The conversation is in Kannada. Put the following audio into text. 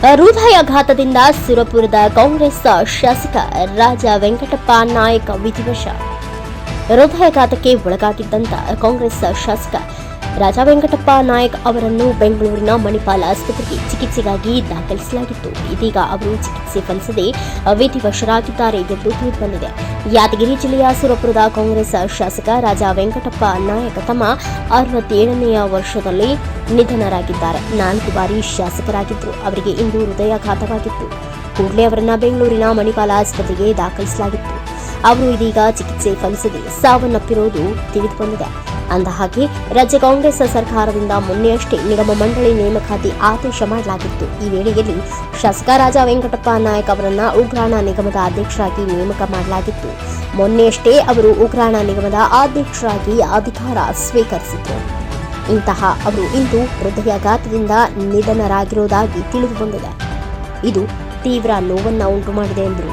ಹೃದಯಾಘಾತದಿಂದ ಸುರಪುರದ ಕಾಂಗ್ರೆಸ್ ಶಾಸಕ ರಾಜ ವೆಂಕಟಪ್ಪ ನಾಯಕ್ ವಿಧಿವಶ. ಹೃದಯಾಘಾತಕ್ಕೆ ಒಳಗಾಗಿದ್ದಂತ ಕಾಂಗ್ರೆಸ್ ಶಾಸಕ ರಾಜ ವೆಂಕಟಪ್ಪ ನಾಯಕ್ ಅವರನ್ನು ಬೆಂಗಳೂರಿನ ಮಣಿಪಾಲ್ ಆಸ್ಪತ್ರೆಗೆ ಚಿಕಿತ್ಸೆಗಾಗಿ ದಾಖಲಿಸಲಾಗಿತ್ತು. ಇದೀಗ ಅವರು ಚಿಕಿತ್ಸೆ ಫಲಿಸದೆ ವಿಧಿವಶರಾಗಿದ್ದಾರೆ ಎಂದು ತಿಳಿದುಬಂದಿದೆ. ಯಾದಗಿರಿ ಜಿಲ್ಲೆಯ ಸುರಪುರದ ಕಾಂಗ್ರೆಸ್ ಶಾಸಕ ರಾಜಾ ವೆಂಕಟಪ್ಪ ನಾಯಕ್ ತಮ್ಮ ಅರವತ್ತೇಳನೆಯ ವರ್ಷದಲ್ಲಿ ನಿಧನರಾಗಿದ್ದಾರೆ. ನಾಲ್ಕು ಬಾರಿ ಶಾಸಕರಾಗಿದ್ದರು ಅವರಿಗೆ ಇಂದು ಹೃದಯಾಘಾತವಾಗಿತ್ತು. ಕೂಡಲೇ ಅವರನ್ನ ಬೆಂಗಳೂರಿನ ಮಣಿಪಾಲ ಆಸ್ಪತ್ರೆಗೆ ದಾಖಲಿಸಲಾಗಿತ್ತು. ಅವರು ಇದೀಗ ಚಿಕಿತ್ಸೆ ಫಲಿಸದೆ ಸಾವನ್ನಪ್ಪಿರುವುದು ತಿಳಿದುಬಂದಿದೆ. ಅಂದಹಾಗೆ ರಾಜ್ಯ ಕಾಂಗ್ರೆಸ್ ಸರ್ಕಾರದಿಂದ ಮೊನ್ನೆಯಷ್ಟೇ ನಿಗಮ ಮಂಡಳಿ ನೇಮಕಾತಿ ಆದೇಶ ಮಾಡಲಾಗಿತ್ತು. ಈ ವೇಳೆಯಲ್ಲಿ ಶಾಸಕ ರಾಜ ವೆಂಕಟಪ್ಪ ನಾಯಕ್ ಅವರನ್ನ ಉಗ್ರಾಣ ನಿಗಮದ ಅಧ್ಯಕ್ಷರಾಗಿ ನೇಮಕ ಮಾಡಲಾಗಿತ್ತು. ಮೊನ್ನೆಯಷ್ಟೇ ಅವರು ಉಗ್ರಾಣ ನಿಗಮದ ಅಧ್ಯಕ್ಷರಾಗಿ ಅಧಿಕಾರ ಸ್ವೀಕರಿಸಿದ್ದರು ಇಂತಹ ಅವರು ಇಂದು ಹೃದಯಾಘಾತದಿಂದ ನಿಧನರಾಗಿರುವುದಾಗಿ ತಿಳಿದುಬಂದಿದೆ. ಇದು ತೀವ್ರ ನೋವನ್ನು ಉಂಟು ಮಾಡಿದೆ ಎಂದರು.